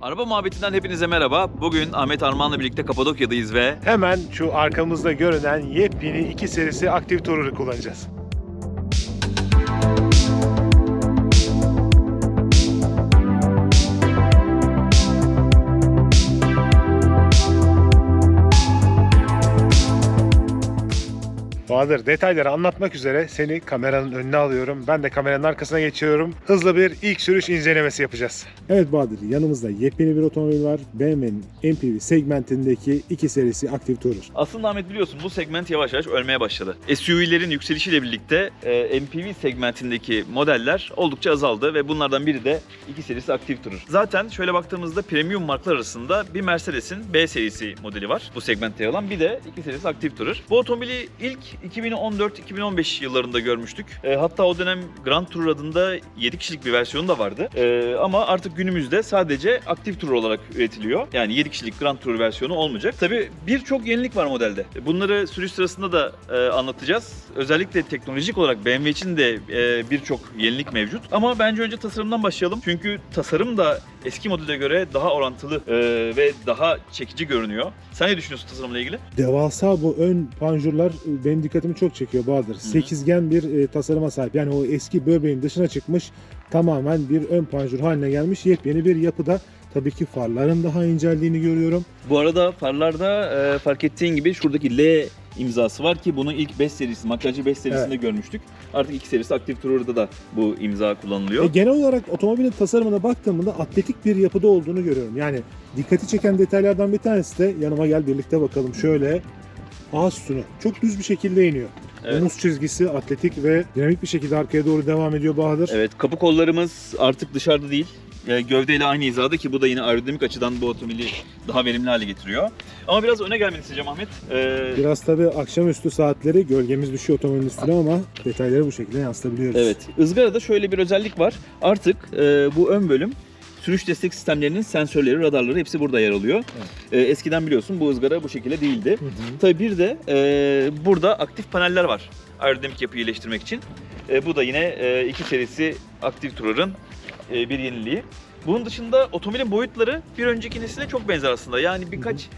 Araba muhabbetinden hepinize merhaba. Bugün Ahmet Armağan'la birlikte Kapadokya'dayız ve Hemen şu arkamızda görünen yepyeni 2 serisi aktif Tourer'ı kullanacağız. Bahadır detayları anlatmak üzere seni kameranın önüne alıyorum. Ben de kameranın arkasına geçiyorum. Hızlı bir ilk sürüş incelemesi yapacağız. Evet Bahadır, yanımızda yepyeni bir otomobil var. BMW'nin MPV segmentindeki 2 serisi Active Tourer. aslında Ahmet biliyorsun bu segment yavaş yavaş ölmeye başladı. SUV'lerin yükselişiyle birlikte e, MPV segmentindeki modeller oldukça azaldı ve bunlardan biri de 2 serisi Active Tourer. Zaten şöyle baktığımızda premium markalar arasında bir Mercedes'in B serisi modeli var bu segmentte yer alan. Bir de 2 serisi Active Tourer. Bu otomobili ilk 2014-2015 yıllarında görmüştük. E, hatta o dönem Grand Tourer adında 7 kişilik bir versiyonu da vardı. E, ama artık günümüzde sadece Active Tourer olarak üretiliyor. Yani 7 kişilik Grand Tourer versiyonu olmayacak. Tabii birçok yenilik var modelde. Bunları sürüş sırasında da e, anlatacağız. Özellikle teknolojik olarak BMW için de e, birçok yenilik mevcut. Ama bence önce tasarımdan başlayalım. Çünkü tasarım da eski modele göre daha orantılı e, ve daha çekici görünüyor. Sen ne düşünüyorsun tasarımla ilgili? Devasa bu ön panjurlar e, benim dikkatimi çok çekiyor Bahadır. Sekizgen bir e, tasarıma sahip. Yani o eski böbreğin dışına çıkmış tamamen bir ön panjur haline gelmiş yepyeni bir yapıda. Tabii ki farların daha inceldiğini görüyorum. Bu arada farlarda e, fark ettiğin gibi şuradaki L imzası var ki bunu ilk 5 serisi, makyajlı 5 serisinde görmüştük. Artık 2 serisi Active Tourer'da da bu imza kullanılıyor. E, genel olarak otomobilin tasarımına baktığımda atletik bir yapıda olduğunu görüyorum. Yani dikkati çeken detaylardan bir tanesi de yanıma gel birlikte bakalım. Şöyle ağız sütunu çok düz bir şekilde iniyor. Evet. Omuz çizgisi atletik ve dinamik bir şekilde arkaya doğru devam ediyor Bahadır. Evet, kapı kollarımız artık dışarıda değil. E, gövdeyle aynı hizada ki bu da yine aerodinamik açıdan bu otomobili daha verimli hale getiriyor. Ama biraz öne gelmeni isteyeceğim Ahmet. E, Biraz tabii akşamüstü saatleri gölgemiz düşüyor otomobilin üstüne ama detayları bu şekilde yansıtabiliyoruz. Evet. ızgarada şöyle bir özellik var. Artık e, bu ön bölüm sürüş destek sistemlerinin sensörleri, radarları hepsi burada yer alıyor. E, eskiden biliyorsun bu ızgara bu şekilde değildi. Hı hı. Tabii bir de e, burada aktif paneller var. Aerodinamik yapıyı iyileştirmek için. E, bu da yine e, iki serisi Active Tourer'ın e, bir yeniliği. Bunun dışında otomobilin boyutları bir önceki nesile çok benzer aslında. Yani birkaç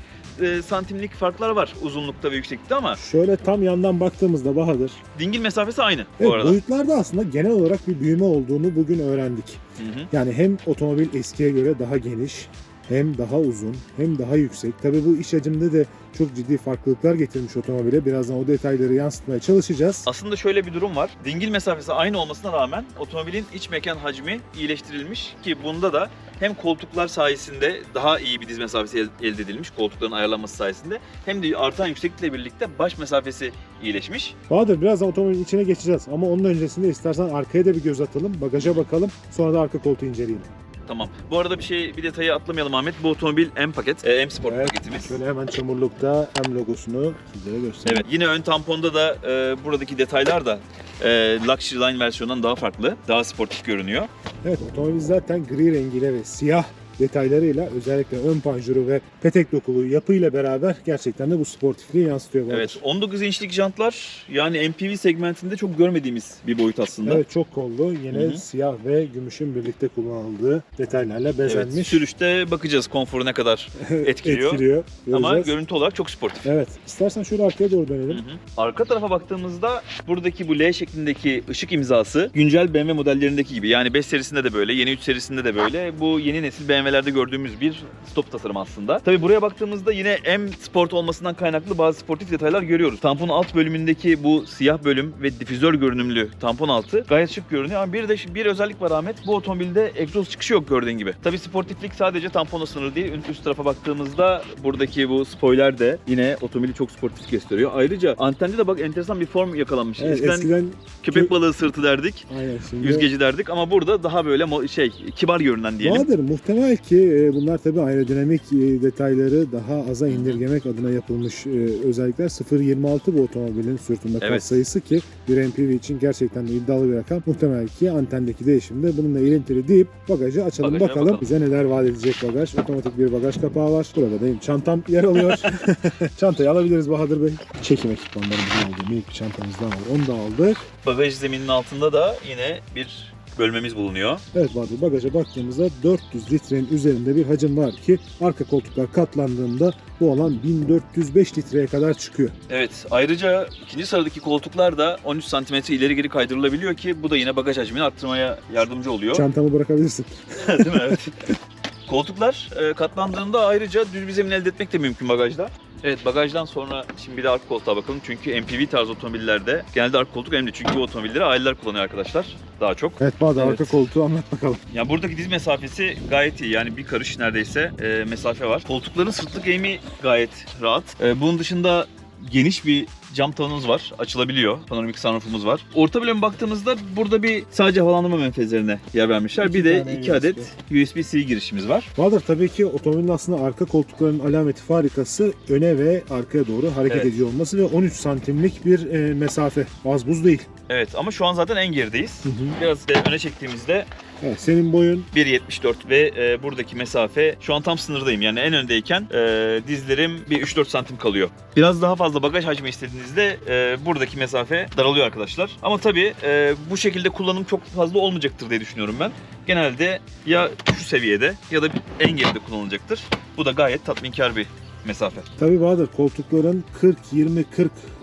e, santimlik farklar var uzunlukta ve yükseklikte ama Şöyle tam yandan baktığımızda Bahadır, dingil mesafesi aynı bu evet, arada. boyutlarda aslında genel olarak bir büyüme olduğunu bugün öğrendik. Hı hı. Yani hem otomobil eskiye göre daha geniş, hem daha uzun, hem daha yüksek. Tabii bu iş hacimde de çok ciddi farklılıklar getirmiş otomobile. Birazdan o detayları yansıtmaya çalışacağız. Aslında şöyle bir durum var. Dingil mesafesi aynı olmasına rağmen otomobilin iç mekan hacmi iyileştirilmiş ki bunda da hem koltuklar sayesinde daha iyi bir diz mesafesi el- elde edilmiş koltukların ayarlanması sayesinde hem de artan yükseklikle birlikte baş mesafesi iyileşmiş. Bahadır birazdan otomobilin içine geçeceğiz ama onun öncesinde istersen arkaya da bir göz atalım, bagaja bakalım, sonra da arka koltuğu inceleyelim. Tamam. Bu arada bir şey bir detayı atlamayalım Ahmet. Bu otomobil M paket, e, M Sport Evet, paketimiz. Şöyle hemen çamurlukta M logosunu sizlere göstereyim. Evet. Yine ön tamponda da e, buradaki detaylar da e, Luxury Line versiyonundan daha farklı. Daha sportif görünüyor. Evet otomobil zaten gri rengiyle ve siyah detaylarıyla özellikle ön panjuru ve petek dokulu yapıyla beraber gerçekten de bu sportifliği yansıtıyor. Bahadır. Evet. 19 inçlik jantlar yani MPV segmentinde çok görmediğimiz bir boyut aslında. Evet çok kollu. Yine Hı hı. siyah ve gümüşün birlikte kullanıldığı detaylarla Evet, bezenmiş. sürüşte bakacağız konforu ne kadar etkiliyor. Etkiliyor. ama görüntü olarak çok sportif. Evet. İstersen şöyle arkaya doğru dönelim. hı. Arka tarafa baktığımızda buradaki bu L şeklindeki ışık imzası güncel BMW modellerindeki gibi. Yani 5 serisinde de böyle, yeni 3 serisinde de böyle. Bu yeni nesil BMW'lerde gördüğümüz bir stop tasarımı aslında. Tabii buraya baktığımızda yine M Sport olmasından kaynaklı bazı sportif detaylar görüyoruz. Tampon alt bölümündeki bu siyah bölüm ve difüzör görünümlü tampon altı gayet şık görünüyor. Ama bir de bir özellik var Ahmet. Bu otomobilde egzoz çıkışı yok gördüğün gibi. Tabii sportiflik sadece tamponla sınırlı değil. Üst- tarafa baktığımızda buradaki bu spoiler de yine otomobili çok sportif gösteriyor. Ayrıca antende de bak enteresan bir form yakalanmış. Evet, Eskiden eskiden köpek balığı sırtı derdik, aynen şimdi yüzgeci derdik ama burada daha böyle şey kibar görünen diyelim. Vardır muhtemel ki e, bunlar tabii aerodinamik e, detayları daha aza indirgemek adına yapılmış e, özellikler. 0.26 bu otomobilin sürtünme Evet. kat sayısı ki bir MPV için gerçekten de iddialı bir rakam. Muhtemel ki antendeki değişim de bununla ilintili deyip bagajı açalım bakalım. bakalım. Bize neler vaat edecek bagaj. Otomatik bir bagaj kapağı var. Burada benim çantam yer alıyor. Çantayı alabiliriz Bahadır Bey. Çekim ekipmanlarımız oldu. Minik bir çantamız daha var. Onu da aldık. Bagaj zemininin altında da yine bir bölmemiz bulunuyor. Evet Bahadır bagaja baktığımızda 400 litrenin üzerinde bir hacim var ki arka koltuklar katlandığında bu alan 1405 litreye kadar çıkıyor. Evet ayrıca ikinci sıradaki koltuklar da 13 cm ileri geri kaydırılabiliyor ki bu da yine bagaj hacmini arttırmaya yardımcı oluyor. Çantamı bırakabilirsin. Değil mi? Evet. Koltuklar e, katlandığında ayrıca düz bir zemin elde etmek de mümkün bagajda. Evet bagajdan sonra şimdi bir de arka koltuğa bakalım. Çünkü MPV tarzı otomobillerde genelde arka koltuk önemli. Çünkü bu otomobilleri aileler kullanıyor arkadaşlar daha çok. Evet Bahadır Evet. arka koltuğu anlat bakalım. Yani buradaki diz mesafesi gayet iyi. Yani bir karış neredeyse e, mesafe var. Koltukların sırtlık eğimi gayet rahat. E, bunun dışında geniş bir cam tavanımız var. Açılabiliyor. Panoramik sunroofumuz var. Orta bölüme baktığımızda burada bir sadece havalandırma menfezlerine yer vermişler. İki bir de iki USB. adet USB-C girişimiz var. Bahadır tabii ki otomobilin aslında arka koltuklarının alameti farikası öne ve arkaya doğru hareket Evet. ediyor olması ve 13 santimlik bir e, mesafe. Az buz değil. Evet ama şu an zaten en gerideyiz. Hı hı. Biraz da öne çektiğimizde Evet, senin boyun 1.74 ve e, buradaki mesafe şu an tam sınırdayım. Yani en öndeyken e, dizlerim bir 3-4 santim kalıyor. Biraz daha fazla bagaj hacmi istediğinizde e, buradaki mesafe daralıyor arkadaşlar. Ama tabii e, bu şekilde kullanım çok fazla olmayacaktır diye düşünüyorum ben. Genelde ya şu seviyede ya da en geride kullanılacaktır. Bu da gayet tatminkar bir mesafe. Tabii Bahadır koltukların 40-20-40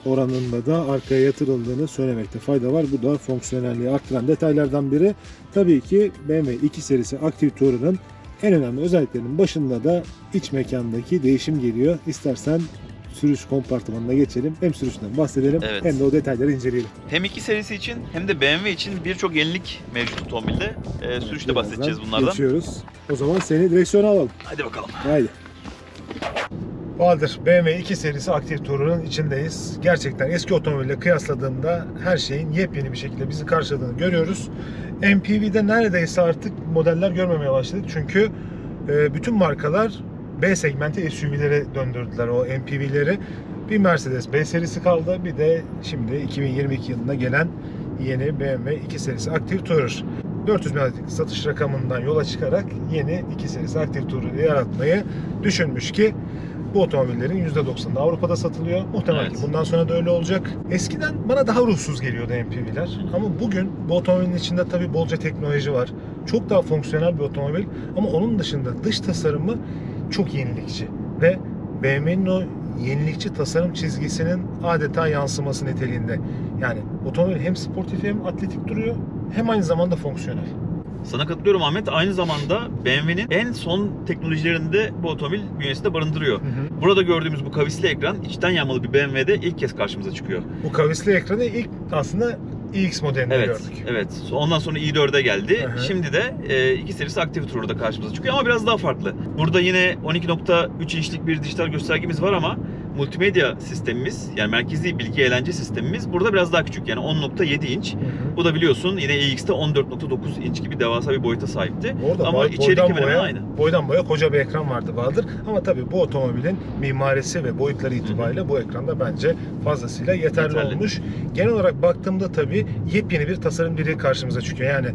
oranında da arkaya yatırıldığını söylemekte fayda var. Bu da fonksiyonelliği arttıran detaylardan biri. Tabii ki BMW 2 serisi Active Touring'ın en önemli özelliklerinin başında da iç mekandaki değişim geliyor. İstersen sürüş kompartımanına geçelim. Hem sürüşten bahsedelim Evet. hem de o detayları inceleyelim. Hem iki serisi için hem de BMW için birçok yenilik mevcut otomobilde. E, sürüşte bahsedeceğiz bunlardan. Geçiyoruz. O zaman seni direksiyona alalım. Hadi bakalım. Haydi. Bahadır, BMW 2 serisi Active Touring'ın içindeyiz. Gerçekten eski otomobille kıyasladığımda her şeyin yepyeni bir şekilde bizi karşıladığını görüyoruz. MPV'de neredeyse artık modeller görmemeye başladık. Çünkü e, bütün markalar B segmenti SUV'lere döndürdüler o MPV'leri. Bir Mercedes B serisi kaldı. Bir de şimdi 2022 yılında gelen yeni BMW 2 serisi Active Tourer. 400 bin adet satış rakamından yola çıkarak yeni 2 serisi Active Tourer'ı yaratmayı düşünmüş ki bu otomobillerin %90'ı Avrupa'da satılıyor. Muhtemelen Evet. bundan sonra da öyle olacak. Eskiden bana daha ruhsuz geliyordu MPV'ler. Ama bugün bu otomobilin içinde tabii bolca teknoloji var. Çok daha fonksiyonel bir otomobil ama onun dışında dış tasarımı çok yenilikçi. Ve BMW'nin o yenilikçi tasarım çizgisinin adeta yansıması niteliğinde. Yani otomobil hem sportif hem atletik duruyor hem aynı zamanda fonksiyonel. Sana katılıyorum Ahmet. Aynı zamanda BMW'nin en son teknolojilerinde bu otomobil bünyesinde barındırıyor. Burada gördüğümüz bu kavisli ekran içten yanmalı bir BMW'de ilk kez karşımıza çıkıyor. Bu kavisli ekranı ilk aslında iX modelinde Evet, gördük. evet. Ondan sonra i4'e geldi. Hı hı. Şimdi de e, iki serisi Active Toure'da karşımıza çıkıyor ama biraz daha farklı. Burada yine 12.3 inçlik bir dijital göstergemiz var ama multimedya sistemimiz yani merkezi bilgi eğlence sistemimiz burada biraz daha küçük yani 10.7 inç. Hı hı. Bu da biliyorsun yine iX'te 14.9 inç gibi devasa bir boyuta sahipti. Orada Ama boy- içerik boydan hemen boya, aynı. Boydan boya koca bir ekran vardı Bahadır. Ama tabii bu otomobilin mimarisi ve boyutları itibariyle bu ekranda bence fazlasıyla yeterli, Yeterli. olmuş. Genel olarak baktığımda tabii yepyeni bir tasarım dili karşımıza çıkıyor. Yani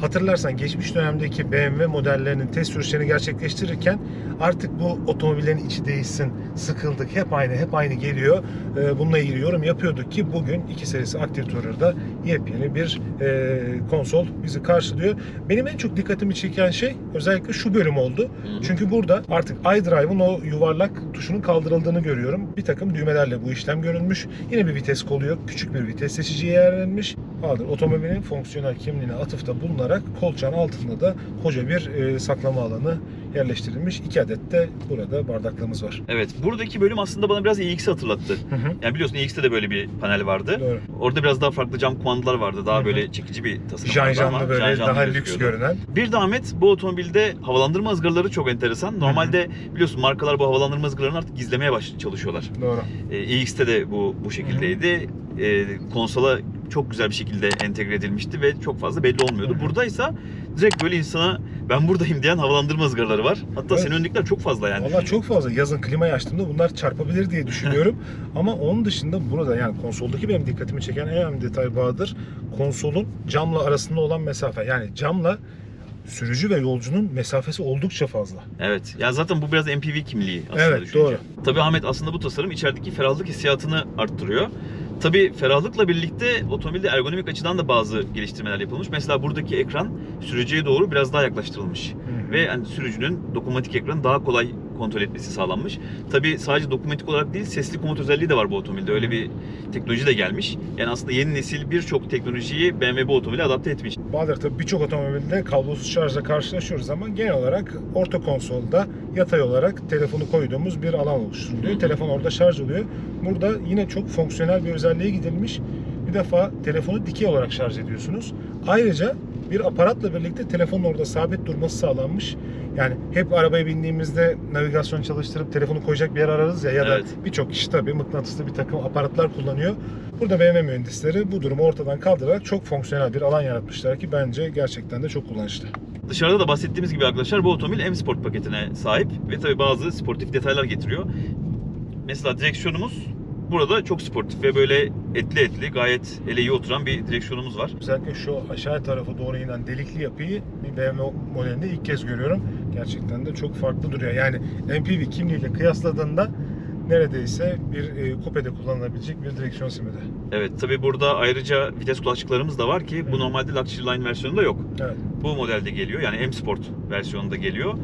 hatırlarsan geçmiş dönemdeki BMW modellerinin test sürüşlerini gerçekleştirirken artık bu otomobillerin içi değişsin, sıkıldık, hep aynı, hep aynı geliyor. Ee, Bununla ilgili yorum yapıyorduk ki bugün iki serisi Active Tourer'da yepyeni bir e, konsol bizi karşılıyor. Benim en çok dikkatimi çeken şey özellikle şu bölüm oldu. Çünkü burada artık iDrive'ın o yuvarlak tuşunun kaldırıldığını görüyorum. Bir takım düğmelerle bu işlem görülmüş. Yine bir vites kolu yok. Küçük bir vites seçiciye yer Bahadır otomobilin fonksiyonel kimliğine atıfta bulunarak kolçağın altında da koca bir e, saklama alanı yerleştirilmiş. İki adet de burada bardaklığımız var. Evet, buradaki bölüm aslında bana biraz iX'i hatırlattı. Hı hı. Yani biliyorsun iX'te de böyle bir panel vardı. Doğru. Orada biraz daha farklı cam kumandalar vardı. Daha Hı hı. böyle çekici bir tasarım Jan vardı ama janlı böyle jan daha lüks görünen. Bir de Ahmet bu otomobilde havalandırma ızgaraları çok enteresan. Normalde biliyorsun markalar bu havalandırma ızgaralarını artık gizlemeye baş çalışıyorlar. Doğru. E, iX'te de bu bu şekildeydi. E, konsola çok güzel bir şekilde entegre edilmişti ve çok fazla belli olmuyordu. Buradaysa direkt böyle insana ben buradayım diyen havalandırma ızgaraları var. Hatta Evet. senin önündekiler çok fazla yani. Valla çok fazla. Yazın klimayı açtığımda bunlar çarpabilir diye düşünüyorum. Ama onun dışında burada yani konsoldaki benim dikkatimi çeken en önemli detay Bahadır. Konsolun camla arasında olan mesafe. Yani camla sürücü ve yolcunun mesafesi oldukça fazla. Evet. Ya zaten bu biraz MPV kimliği aslında Evet, düşününce. doğru. Tabii Ahmet aslında bu tasarım içerideki ferahlık hissiyatını arttırıyor. Tabii ferahlıkla birlikte otomobilde ergonomik açıdan da bazı geliştirmeler yapılmış. Mesela buradaki ekran sürücüye doğru biraz daha yaklaştırılmış. Ve yani sürücünün dokunmatik ekranı daha kolay kontrol etmesi sağlanmış. Tabii sadece dokunmatik olarak değil sesli komut özelliği de var bu otomobilde. Öyle bir teknoloji de gelmiş. Yani aslında yeni nesil birçok teknolojiyi BMW bu otomobile adapte etmiş. Bahadır tabii birçok otomobilde kablosuz şarjla karşılaşıyoruz ama genel olarak orta konsolda yatay olarak telefonu koyduğumuz bir alan oluşturuluyor. Hı. Telefon orada şarj oluyor. Burada yine çok fonksiyonel bir özelliğe gidilmiş. Bir defa telefonu dikey olarak şarj ediyorsunuz. Ayrıca bir aparatla birlikte telefonun orada sabit durması sağlanmış. Yani hep arabaya bindiğimizde navigasyon çalıştırıp telefonu koyacak bir yer ararız ya ya da Evet. birçok kişi tabii mıknatıslı bir takım aparatlar kullanıyor. Burada BMW mühendisleri bu durumu ortadan kaldırarak çok fonksiyonel bir alan yaratmışlar ki bence gerçekten de çok kullanışlı. Dışarıda da bahsettiğimiz gibi arkadaşlar bu otomobil M Sport paketine sahip ve tabii bazı sportif detaylar getiriyor. Mesela direksiyonumuz burada çok sportif ve böyle etli etli gayet ele iyi oturan bir direksiyonumuz var. Özellikle şu aşağı tarafa doğru inen delikli yapıyı bir BMW modelinde ilk kez görüyorum. Gerçekten de çok farklı duruyor. Yani MPV kimliğiyle kıyasladığında neredeyse bir e, kupede kullanılabilecek bir direksiyon simidi. Evet tabii burada ayrıca vites kulakçıklarımız da var ki bu Hı. normalde Luxury Line versiyonunda yok. Evet. Bu modelde geliyor yani M Sport versiyonunda geliyor.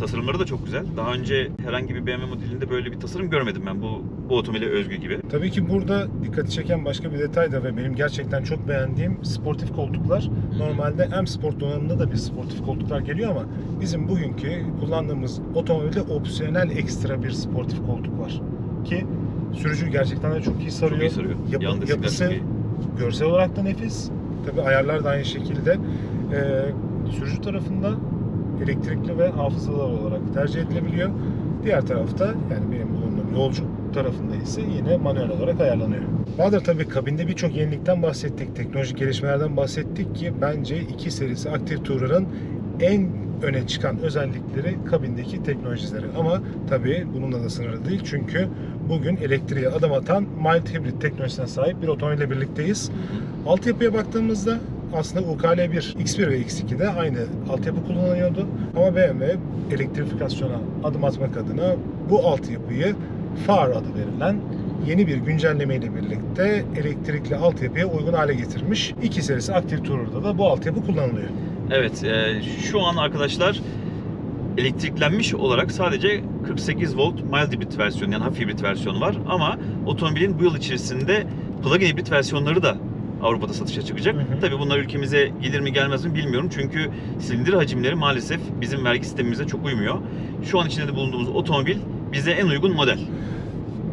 Tasarımları da çok güzel. Daha önce herhangi bir BMW modelinde böyle bir tasarım görmedim ben bu, bu otomobile özgü gibi. Tabii ki burada dikkati çeken başka bir detay da ve benim gerçekten çok beğendiğim sportif koltuklar. Normalde M Sport donanımında da bir sportif koltuklar geliyor ama bizim bugünkü kullandığımız otomobilde opsiyonel ekstra bir sportif koltuk var. Ki sürücüyü gerçekten de çok iyi sarıyor. Çok iyi sarıyor. Yapı- Yan destekler yapısı görsel olarak da nefis. Tabii ayarlar da aynı şekilde. Ee, sürücü tarafında elektrikli ve hafızalı olarak tercih edilebiliyor. Diğer tarafta yani benim bulunduğum yolcu tarafında ise yine manuel olarak ayarlanıyor. Bahadır tabii kabinde birçok yenilikten bahsettik, teknolojik gelişmelerden bahsettik ki bence 2 serisi Active Tourer'ın en öne çıkan özellikleri kabindeki teknolojileri. Ama tabii bununla da sınırlı değil çünkü bugün elektriğe adım atan mild hibrit teknolojisine sahip bir otomobille birlikteyiz. Altyapıya baktığımızda aslında UKL1, X1 ve X2'de aynı altyapı kullanılıyordu. Ama BMW elektrifikasyona adım atmak adına bu altyapıyı FAR adı verilen yeni bir güncelleme ile birlikte elektrikli altyapıya uygun hale getirmiş. İki serisi Active Tourer'da da bu altyapı kullanılıyor. Evet, e, şu an arkadaşlar elektriklenmiş olarak sadece 48 volt mild hibrit versiyonu yani hafif hibrit versiyonu var ama otomobilin bu yıl içerisinde plug-in hibrit versiyonları da Avrupa'da satışa çıkacak. Hı hı. Tabii bunlar ülkemize gelir mi gelmez mi bilmiyorum çünkü silindir hacimleri maalesef bizim vergi sistemimize çok uymuyor. Şu an içinde de bulunduğumuz otomobil bize en uygun model.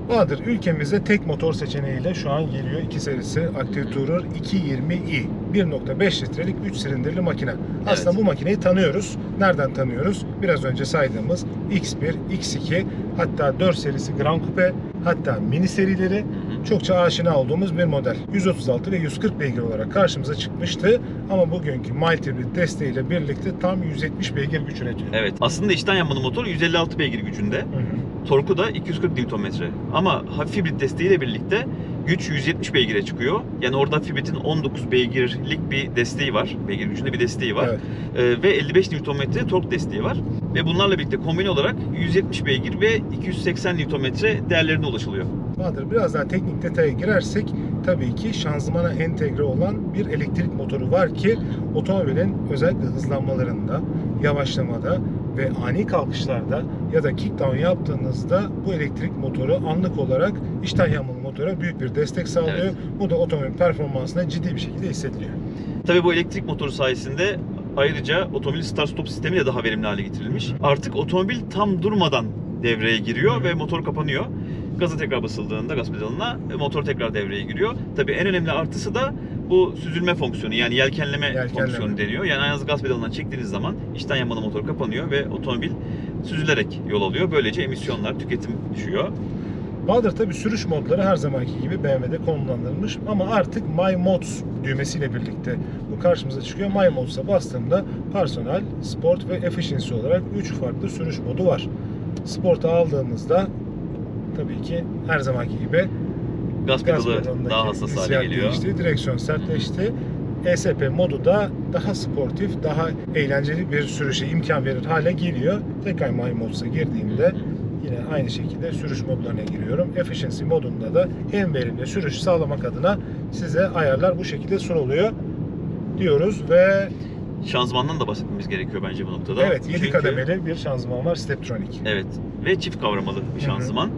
Bahadır ülkemizde tek motor seçeneğiyle şu an geliyor. iki serisi Active Tourer 220i. 1.5 litrelik 3 silindirli makine. Aslında Evet. bu makineyi tanıyoruz. Nereden tanıyoruz? Biraz önce saydığımız X1, X2 hatta 4 serisi Grand Coupe hatta mini serileri çokça aşina olduğumuz bir model. 136 ve 140 beygir olarak karşımıza çıkmıştı. Ama bugünkü mild hibrit desteğiyle birlikte tam 170 beygir güç üretiyor. Evet, aslında içten yanmalı motor 156 beygir gücünde. Hı hı. Torku da 240 Nm. Ama hafif hibrit desteğiyle birlikte güç 170 beygire çıkıyor. Yani orada hafif hibritin 19 beygirlik bir desteği var. Beygir gücünde bir desteği var. Evet. Ee, ve 55 Nm tork desteği var. Ve bunlarla birlikte kombine olarak 170 beygir ve 280 Nm değerlerine ulaşılıyor. Bahadır biraz daha teknik detaya girersek tabii ki şanzımana entegre olan bir elektrik motoru var ki otomobilin özellikle hızlanmalarında, yavaşlamada ve ani kalkışlarda ya da kickdown yaptığınızda bu elektrik motoru anlık olarak içten yanmalı motora büyük bir destek sağlıyor. Evet. Bu da otomobil performansına ciddi bir şekilde hissediliyor. Tabii bu elektrik motoru sayesinde ayrıca otomobil start stop sistemi de daha verimli hale getirilmiş. Artık otomobil tam durmadan devreye giriyor ve motor kapanıyor. Gaza tekrar basıldığında gaz pedalına e, motor tekrar devreye giriyor. Tabii en önemli artısı da bu süzülme fonksiyonu yani yelkenleme, Yelkenleme. fonksiyonu deniyor. Yani ayağınızı gaz pedalından çektiğiniz zaman içten yanmalı motor kapanıyor ve otomobil süzülerek yol alıyor. Böylece emisyonlar, tüketim düşüyor. Bahadır tabi sürüş modları her zamanki gibi BMW'de konumlandırılmış ama artık My Mods düğmesiyle birlikte bu karşımıza çıkıyor. My Mods'a bastığımda personel, sport ve efficiency olarak 3 farklı sürüş modu var. Sport'a aldığımızda tabii ki her zamanki gibi Gaz pedalı daha hassas hale geliyor. değişti, direksiyon sertleşti. ESP modu da daha sportif, daha eğlenceli bir sürüşe imkan verir hale geliyor. Tekrar My Mods'a girdiğimde Yine aynı şekilde sürüş modlarına giriyorum. Efficiency modunda da en verimli sürüş sağlamak adına size ayarlar bu şekilde sunuluyor diyoruz ve Şanzımandan da bahsetmemiz gerekiyor bence bu noktada. evet 7 Çünkü- kademeli bir şanzıman var Steptronic. Evet ve çift kavramalı bir Hı hı. şanzıman.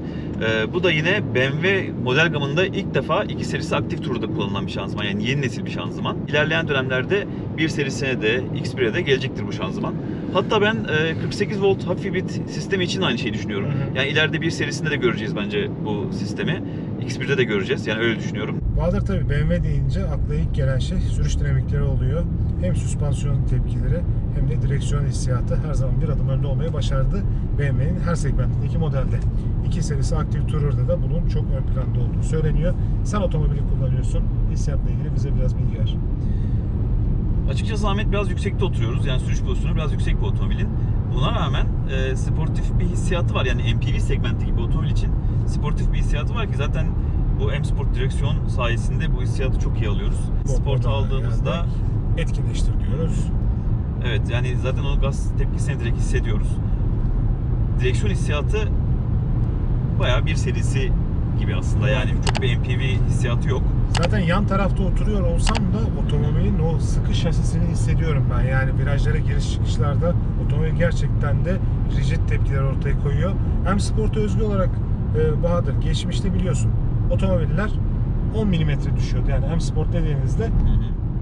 Ee, bu da yine BMW model gamında ilk defa 2 serisi aktif turda kullanılan bir şanzıman. Yani yeni nesil bir şanzıman. İlerleyen dönemlerde 1 serisine de X1'e de gelecektir bu şanzıman. Hatta ben e, 48 volt hafif hibrit sistemi için aynı şeyi düşünüyorum. Hı hı. Yani ileride bir serisinde de göreceğiz bence bu sistemi. X1'de de göreceğiz. Yani öyle düşünüyorum. Bahadır tabii BMW deyince akla ilk gelen şey sürüş dinamikleri oluyor. Hem süspansiyon tepkileri hem de direksiyon hissiyatı her zaman bir adım önde olmayı başardı BMW'nin her segmentindeki modelde. 2 serisi Active Tourer'da da bunun çok ön planda olduğu söyleniyor. Sen otomobili kullanıyorsun. Hissiyatla ilgili bize biraz bilgi ver. Açıkçası Ahmet biraz yüksekte oturuyoruz. Yani sürüş pozisyonu biraz yüksek bir otomobilin. Buna rağmen e, sportif bir hissiyatı var. Yani MPV segmenti gibi otomobil için sportif bir hissiyatı var ki zaten bu M Sport direksiyon sayesinde bu hissiyatı çok iyi alıyoruz. Sport aldığımızda geldik. etkileştir diyoruz. evet yani zaten o gaz tepkisini direkt hissediyoruz. Direksiyon hissiyatı bayağı bir serisi gibi aslında. Yani çok bir MPV hissiyatı yok. Zaten yan tarafta oturuyor olsam da otomobilin o sıkı şasisini hissediyorum ben. Yani virajlara giriş çıkışlarda otomobil gerçekten de rigid tepkiler ortaya koyuyor. Hem sporta özgü olarak e, Bahadır geçmişte biliyorsun otomobiller 10 mm düşüyordu. Yani hem sport dediğinizde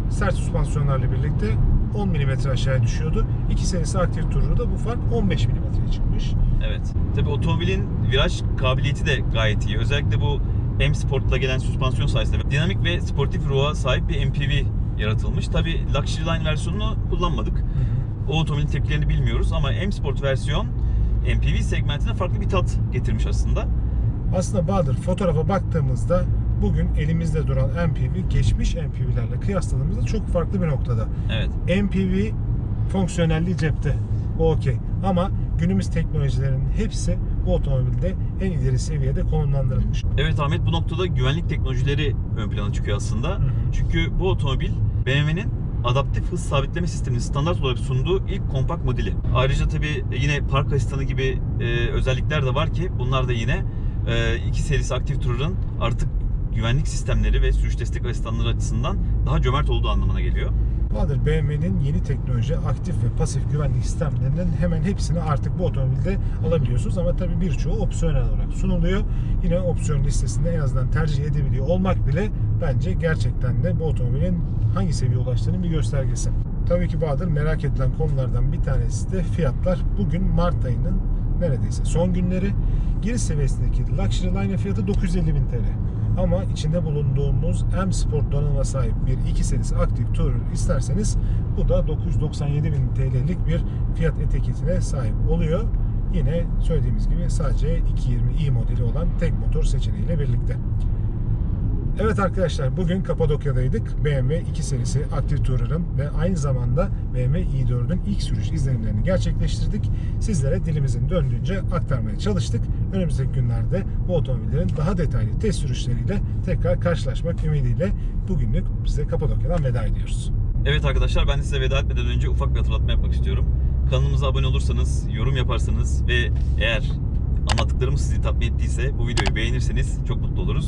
sert süspansiyonlarla birlikte 10 mm aşağıya düşüyordu. İki senesi aktif turda da bu fark 15 mm'ye çıkmış. Evet. Tabii otomobilin viraj kabiliyeti de gayet iyi. Özellikle bu M Sport'la gelen süspansiyon sayesinde dinamik ve sportif ruha sahip bir MPV yaratılmış. Tabii Luxury Line versiyonunu kullanmadık. O otomobilin tepkilerini bilmiyoruz ama M Sport versiyon MPV segmentine farklı bir tat getirmiş aslında. Aslında Bahadır fotoğrafa baktığımızda bugün elimizde duran MPV geçmiş MPV'lerle kıyasladığımızda çok farklı bir noktada. Evet. MPV fonksiyonelliği cepte. O okey. Ama günümüz teknolojilerinin hepsi bu otomobilde en ileri seviyede konumlandırılmış. Evet Ahmet bu noktada güvenlik teknolojileri ön plana çıkıyor aslında. Çünkü bu otomobil BMW'nin adaptif hız sabitleme sistemini standart olarak sunduğu ilk kompakt modeli. Ayrıca tabii yine park asistanı gibi e, özellikler de var ki bunlar da yine e, iki serisi Active Tour'un artık güvenlik sistemleri ve sürüş destek asistanları açısından daha cömert olduğu anlamına geliyor. Bahadır BMW'nin yeni teknoloji aktif ve pasif güvenlik sistemlerinin hemen hepsini artık bu otomobilde alabiliyorsunuz ama tabii birçoğu opsiyonel olarak sunuluyor. Yine opsiyon listesinde en azından tercih edebiliyor olmak bile bence gerçekten de bu otomobilin hangi seviyeye ulaştığının bir göstergesi. Tabii ki Bahadır merak edilen konulardan bir tanesi de fiyatlar. Bugün Mart ayının neredeyse son günleri. Giriş seviyesindeki Luxury Line fiyatı 950 bin TL. Ama içinde bulunduğumuz M Sport donanıma sahip bir 2 serisi Active Tourer isterseniz bu da 997 bin TL'lik bir fiyat etiketine sahip oluyor. Yine söylediğimiz gibi sadece 220i modeli olan tek motor seçeneğiyle birlikte. Evet arkadaşlar bugün Kapadokya'daydık. BMW 2 serisi Active Tourer'ın ve aynı zamanda BMW i4'ün ilk sürüş izlenimlerini gerçekleştirdik. Sizlere dilimizin döndüğünce aktarmaya çalıştık. Önümüzdeki günlerde bu otomobillerin daha detaylı test sürüşleriyle tekrar karşılaşmak ümidiyle bugünlük size Kapadokya'dan veda ediyoruz. Evet arkadaşlar ben size veda etmeden önce ufak bir hatırlatma yapmak istiyorum. Kanalımıza abone olursanız, yorum yaparsanız ve eğer anlattıklarımız sizi tatmin ettiyse bu videoyu beğenirseniz çok mutlu oluruz.